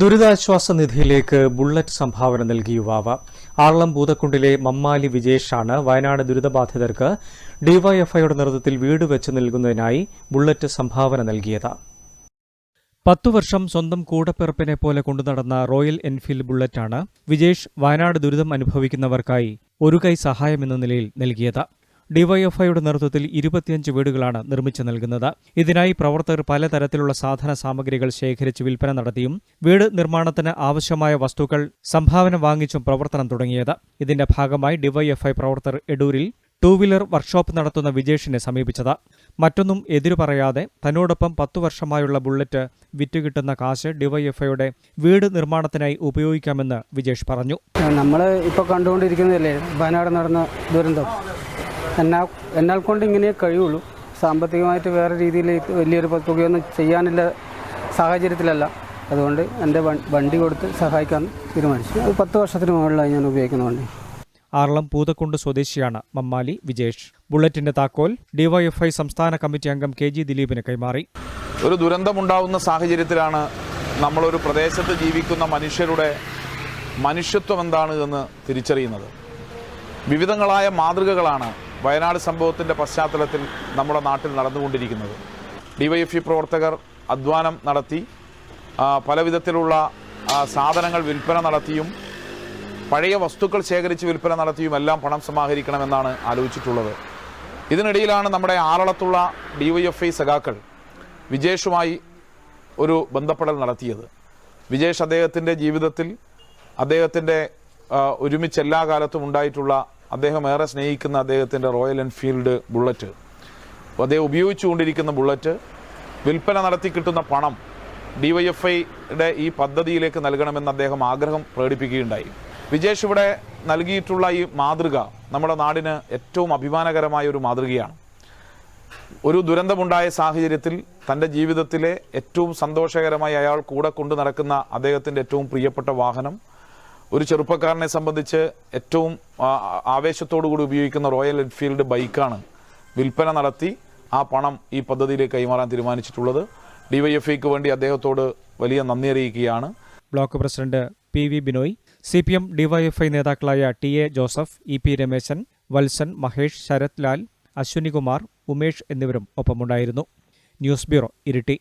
ദുരിതാശ്വാസ നിധിയിലേക്ക് ബുള്ളറ്റ് സംഭാവന നൽകി യുവാവ്. ആർളം ഭൂതക്കുണ്ടിലെ മമ്മാലി വിജേഷാണ് വയനാട് ദുരിതബാധിതർക്ക് ഡിവൈഎഫ്ഐയുടെ നേതൃത്വത്തിൽ വീട് വെച്ച് നൽകുന്നതിനായി ബുള്ളറ്റ് സംഭാവന നൽകിയത്. പത്തു വർഷം സ്വന്തം കൂടപ്പിറപ്പിനെ പോലെ കൊണ്ടുനടന്ന റോയൽ എൻഫീൽഡ് ബുള്ളറ്റാണ് വിജേഷ് വയനാട് ദുരിതം അനുഭവിക്കുന്നവർക്കായി ഒരു കൈ സഹായമെന്ന നിലയിൽ നൽകിയത്. ഡിവൈഎഫ്ഐയുടെ നേതൃത്വത്തിൽ ഇരുപത്തിയഞ്ച് വീടുകളാണ് നിർമ്മിച്ചു നൽകുന്നത്. ഇതിനായി പ്രവർത്തകർ പലതരത്തിലുള്ള സാധന സാമഗ്രികൾ ശേഖരിച്ച് വിൽപ്പന നടത്തിയും വീട് നിർമ്മാണത്തിന് ആവശ്യമായ വസ്തുക്കൾ സംഭാവന വാങ്ങിച്ചും പ്രവർത്തനം തുടങ്ങിയത്. ഇതിന്റെ ഭാഗമായി ഡിവൈഎഫ്ഐ പ്രവർത്തകർ എടൂരിൽ ടൂ വീലർ വർക്ക്ഷോപ്പ് നടത്തുന്ന വിജേഷിനെ സമീപിച്ചത്. മറ്റൊന്നും എതിരു പറയാതെ തന്നോടൊപ്പം പത്തു വർഷമായുള്ള ബുള്ളറ്റ് വിറ്റുകിട്ടുന്ന കാശ് ഡിവൈഎഫ്ഐയുടെ വീട് നിർമ്മാണത്തിനായി ഉപയോഗിക്കാമെന്ന് വിജേഷ് പറഞ്ഞു. നമ്മൾ ഇപ്പോൾ കണ്ടുകൊണ്ടിരിക്കുന്നതല്ലേ വയനാട് നടന്ന ദുരന്തം? എന്നാ എന്നാൽ കൊണ്ട് ഇങ്ങനെ കഴിയുള്ളൂ. സാമ്പത്തികമായിട്ട് വേറെ രീതിയിൽ വലിയൊരു തുകയൊന്നും ചെയ്യാനില്ല സാഹചര്യത്തിലല്ല. അതുകൊണ്ട് എന്റെ വണ്ടി കൊടുത്ത് സഹായിക്കാൻ തീരുമാനിച്ചു. അത് പത്ത് വർഷത്തിന് മുകളിലായി ഞാൻ ഉപയോഗിക്കുന്ന വണ്ടി. ആർളം പൂതക്കുണ്ട് സ്വദേശിയാണ് മമ്മാലി വിജേഷ്. ബുള്ളറ്റിന്റെ താക്കോൽ ഡിവൈഎഫ്ഐ സംസ്ഥാന കമ്മിറ്റി അംഗം കെ ജി ദിലീപിന് കൈമാറി. ഒരു ദുരന്തമുണ്ടാവുന്ന സാഹചര്യത്തിലാണ് നമ്മളൊരു പ്രദേശത്ത് ജീവിക്കുന്ന മനുഷ്യരുടെ മനുഷ്യത്വം എന്താണ് എന്ന് തിരിച്ചറിയുന്നത്. വിവിധങ്ങളായ മാതൃകകളാണ് വയനാട് സംഭവത്തിന്റെ പശ്ചാത്തലത്തിൽ നമ്മുടെ നാട്ടിൽ നടന്നുകൊണ്ടിരിക്കുന്നത്. ഡിവൈഎഫ്ഇ പ്രവർത്തകർ അധ്വാനം നടത്തി പലവിധത്തിലുള്ള പല വിധത്തിലുള്ള സാധനങ്ങൾ വിൽപ്പന നടത്തിയും പഴയ വസ്തുക്കൾ ശേഖരിച്ച് വിൽപ്പന നടത്തിയും എല്ലാം പണം സമാഹരിക്കണമെന്നാണ് ആലോചിച്ചിട്ടുള്ളത്. ഇതിനിടയിലാണ് നമ്മുടെ ആറളത്തുള്ള ഡിവൈഎഫ്ഐ സഖാക്കൾ വിജേഷുമായി ഒരു ബന്ധപ്പെടൽ നടത്തിയത്. വിജേഷ് അദ്ദേഹത്തിന്റെ ജീവിതത്തിൽ അദ്ദേഹത്തിന്റെ ഒരുമിച്ച് എല്ലാ കാലത്തും ഉണ്ടായിട്ടുള്ള അദ്ദേഹം ഏറെ സ്നേഹിക്കുന്ന അദ്ദേഹത്തിന്റെ റോയൽ എൻഫീൽഡ് ബുള്ളറ്റ്. അദ്ദേഹം ഉപയോഗിച്ചുകൊണ്ടിരിക്കുന്ന ബുള്ളറ്റ് വിൽപ്പന നടത്തി കിട്ടുന്ന പണം ഡി വൈ എഫ് ഐയുടെ ഈ പദ്ധതിയിലേക്ക് നൽകണമെന്ന് അദ്ദേഹം ആഗ്രഹം പ്രകടിപ്പിക്കുകയുണ്ടായി. വിജേഷ് ഇവിടെ നൽകിയിട്ടുള്ള ഈ മാതൃക നമ്മുടെ നാടിന് ഏറ്റവും അഭിമാനകരമായ ഒരു മാതൃകയാണ്. ഒരു ദുരന്തമുണ്ടായ സാഹചര്യത്തിൽ തന്റെ ജീവിതത്തിലെ ഏറ്റവും സന്തോഷകരമായി അയാൾ കൂടെ കൊണ്ടു നടക്കുന്ന അദ്ദേഹത്തിന്റെ ഏറ്റവും പ്രിയപ്പെട്ട വാഹനം ഒരു ചെറുപ്പക്കാരനെ സംബന്ധിച്ച് ഏറ്റവും ആവേശത്തോടു കൂടി ഉപയോഗിക്കുന്ന റോയൽ എൻഫീൽഡ് ബൈക്കാണ് വിൽപ്പന നടത്തി ആ പണം ഈ പദ്ധതിയിലേക്ക് കൈമാറാൻ തീരുമാനിച്ചിട്ടുള്ളത്. ഡിവൈഎഫ്ഐക്ക് വേണ്ടി അദ്ദേഹത്തോട് വലിയ നന്ദി അറിയിക്കുകയാണ്. Block president P V Binoy C P M DYFI നേതാക്കളായ T A Joseph E P Rameshan Valsan Mahesh Sarath Lal Ashwinikumar Umesh എന്നിവരും ഒപ്പമുണ്ടായിരുന്നു. News bureau Iritty.